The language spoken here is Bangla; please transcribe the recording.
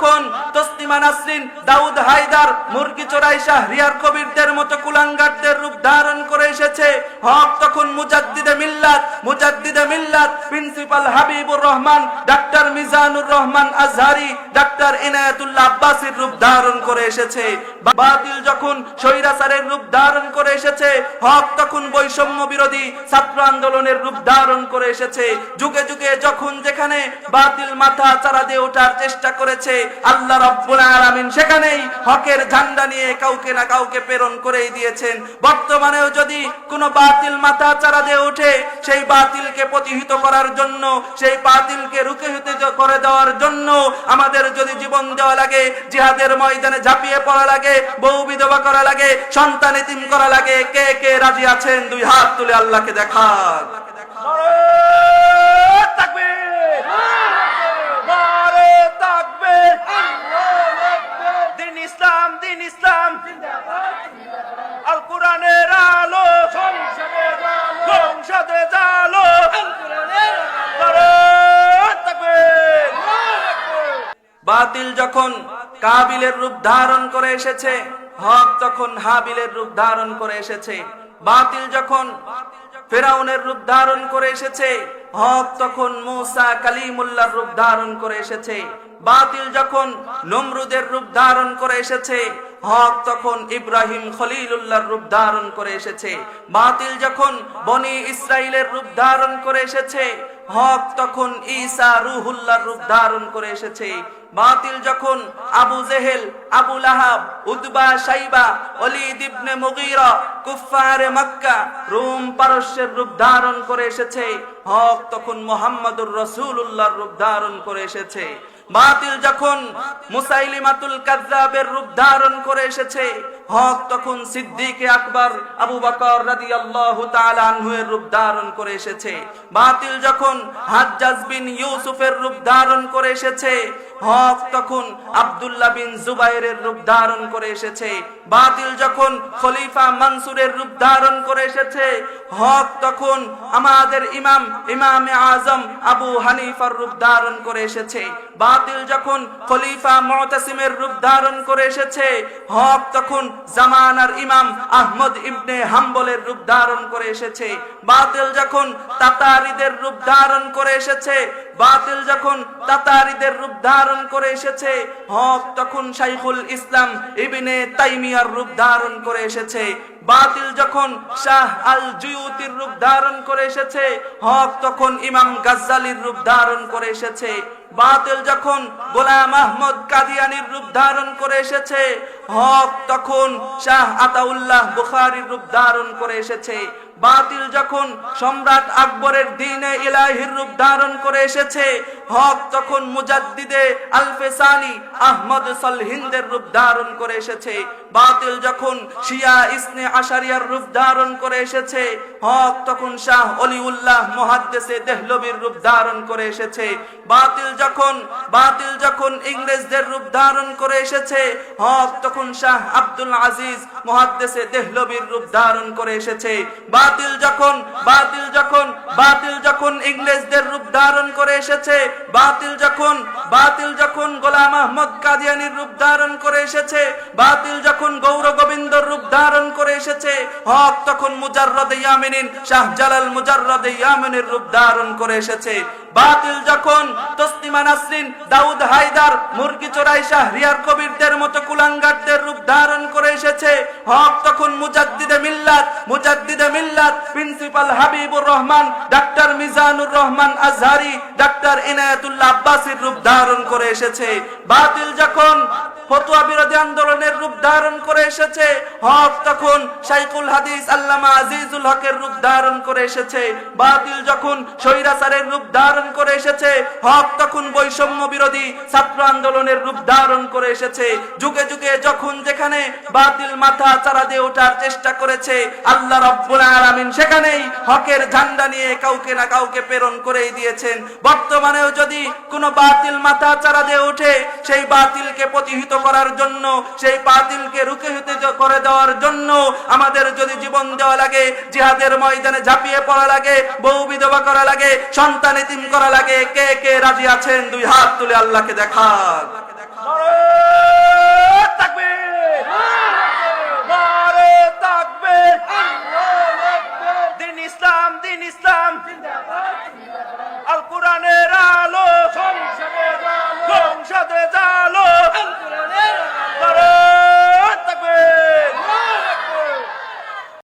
যখন নাসরিন দাউদ হায়দার, মুরগি চোরাই শাহরিয়ার কবিরদের মতো কুলাঙ্গারদের রূপ ধারণ করে এসেছে। হক তখন মুজাদ্দিদে Millat Mujaddide Millat, principal Habibur Rahman, doctor Mizanur Rahman Azhari, doctor Inayatullah রূপ ধারণ করে এসেছে। বাতিল যখন স্বৈরাচারের রূপ ধারণ করে এসেছে, হক তখন বৈষম্য বিরোধী ছাত্র আন্দোলনের রূপ ধারণ করে এসেছে। যুগে যুগে যখন যেখানে বাতিল মাথা চারা দিয়ে ওঠার চেষ্টা করেছে, আল্লাহ রব্বুল সেখানেই হকের ঝান্ডা নিয়ে কাউকে না কাউকে প্রেরণ করেই দিয়েছেন। বর্তমানেও যদি কোনো বাতিল মাথা চারা দিয়ে ওঠে সেই বাতিলকে প্রতিহিত করার জন্য, সেই বাতিলকে করে দেওয়ার জন্য আমাদের যদি জীবন দেওয়া লাগে, জিহাদের ময়দানে ঝাঁপিয়ে পড়া লাগে, বউ বিধবা করা লাগে, সন্তান এতিম করা লাগে, কে কে রাজি আছেন? দুই হাত তুলে আল্লাহকে দেখান। বাতিল যখন কাবিলের রূপ ধারণ করে এসেছে, হক তখন হাবিলের রূপ ধারণ করে এসেছে, বাতিল যখন ফেরাউনের রূপ ধারণ করে এসেছে, হক তখন মুসা কালিমুল্লার রূপ ধারণ করে এসেছে, বাতিল যখন নমরুদের রূপ ধারণ করে এসেছে হক তখন ইব্রাহিম খলিলুল্লাহর রূপ ধারণ করে এসেছে, বাতিল যখন বনি ইসরাইলের রূপ ধারণ করে এসেছে, হক তখন ঈসা রুহুল্লাহর রূপ ধারণ করে এসেছে, বাতিল যখন আবু জেহেল, আবু লাহাব উদবা সাইবা অলিদ ইবনে মুগীরা, কুফফারে মক্কা, রোম পারস্যের রূপ ধারণ করে এসেছে, হক তখন মোহাম্মদুর রসুল্লাহর রূপ ধারণ করে এসেছে। বাতিল যখন মুসাইলিমাতুল কাজ্জাবের রূপ ধারণ করে এসেছে, হক তখন সিদ্দিকে আকবর, আবু বকর রাদিয়াল্লাহু তাআলা আনহুর রূপ ধারণ করে এসেছে। বাতিল যখন হাজ্জাজ বিন ইউসুফের রূপ ধারণ করে এসেছে, হক তখন আব্দুল্লাহ বিন জুবাইরের রূপ ধারণ করে এসেছে। বাতিল যখন খলিফা মানসুরের রূপ ধারণ করে এসেছে, হক তখন আমাদের ইমাম, ইমামে আজম আবু হানিফার রূপ ধারণ করে এসেছে। বাতিল যখন খলিফা মুতাসিমের রূপ ধারণ করে এসেছে, হক তখন জামানার ইমাম আহমদ ইবনে হাম্বলের রূপ ধারণ করে এসেছে। বাতিল যখন তাতারিদের রূপ ধারণ করে এসেছে, বাতিল যখন তাতারিদের রূপ ধারণ করে এসেছে, হক তখন শাইখুল ইসলাম ইবনে তাইমিয়ার রূপ ধারণ করে এসেছে। বাতিল যখন শাহ আল জুয়ুতির রূপ ধারণ করে এসেছে, হক তখন ইমাম গাজ্জালির রূপ ধারণ করে এসেছে। বাতিল যখন গোলাম আহমদ কাদিয়ানির রূপ ধারণ করে এসেছে, হক তখন শাহ আতাউল্লাহ বুখারির রূপ ধারণ করে এসেছে। বাতিল যখন সম্রাট আকবরের দিনে ইলাহির রূপ ধারণ করে এসেছে, হক তখন মুজাদ্দিদে আলফেসানি আহমদ সলহিন্দের রূপ ধারণ করে এসেছে। বাতিল যখন শিয়া ইসনে আশারিয়ার রূপ ধারণ করে এসেছে, হক তখন শাহ অলিউল্লাহ মুহাদ্দিসে দেহলবির রূপ ধারণ করে এসেছে। বাতিল যখন বাতিল যখন ইংরেজদের রূপ ধারণ করে এসেছে, হক তখন শাহ আব্দুল আজিজ মুহাদ্দিসে দেহলবির রূপ ধারণ করে এসেছে। বাতিল যখন বাতিল যখন বাতিল যখন ইংরেজদের রূপ ধারণ করে এসেছে, বাতিল যখন বাতিল যখন গোলাম আহমদ কাদিয়ানির রূপ ধারণ করে এসেছে, বাতিল যখন গৌর গোবিন্দ রূপ ধারণ করে এসেছে, হক তখন মুজাররদ ইয়ামিনিন, শাহজালাল মুজাররদ ইয়ামিনের রূপ ধারণ করে এসেছে। বাতিল যখন তসলিমা নাসরিন, দাউদ হায়দার, মুরগি চোরাই শাহরিয়ার কবিরদের মতো কুলাঙ্গারদের রূপ ধারণ করে এসেছে। হক তখন মুজাদ্দিদে Millat Mujaddide Millat, principal Habibur Rahman, doctor Mizanur Rahman Azhari, doctor Inayatullah আব্বাসির রূপ ধারণ করে এসেছে। বাতিল যখন ফতোয়া বিরোধী আন্দোলনের রূপ ধারণ করে এসেছে। হক তখন শাইখুল হাদিস আল্লামা আজিজুল হকের রূপ ধারণ করে এসেছে। বাতিল যখন স্বৈরাচারের রূপ ধারণ করে এসেছে, হক তখন বৈষম্য বিরোধী ছাত্র আন্দোলনের রূপ ধারণ করে এসেছে। যুগে যুগে যখন যেখানে বাতিল মাথা চারা দিয়ে ওঠার চেষ্টা করেছে, আল্লাহ রব্বুল আলামিন সেখানেই হকের ঝান্ডা নিয়ে কাউকে না কাউকে প্রেরণ করেই দিয়েছেন। বর্তমানেও যদি কোনো বাতিল মাথা চারা দিয়ে ওঠে, সেই বাতিলকে প্রতিহিত করার জন্য, সেই বাতিলকে রুখে হতে করে দেওয়ার জন্য আমাদের যদি জীবন দেওয়া লাগে, জিহাদের ময়দানে ঝাঁপিয়ে পড়া লাগে, বউ বিধবা করা লাগে, সন্তান এতিম করা লাগে, কে কে রাজি আছেন? দুই হাত তুলে আল্লাহকে দেখা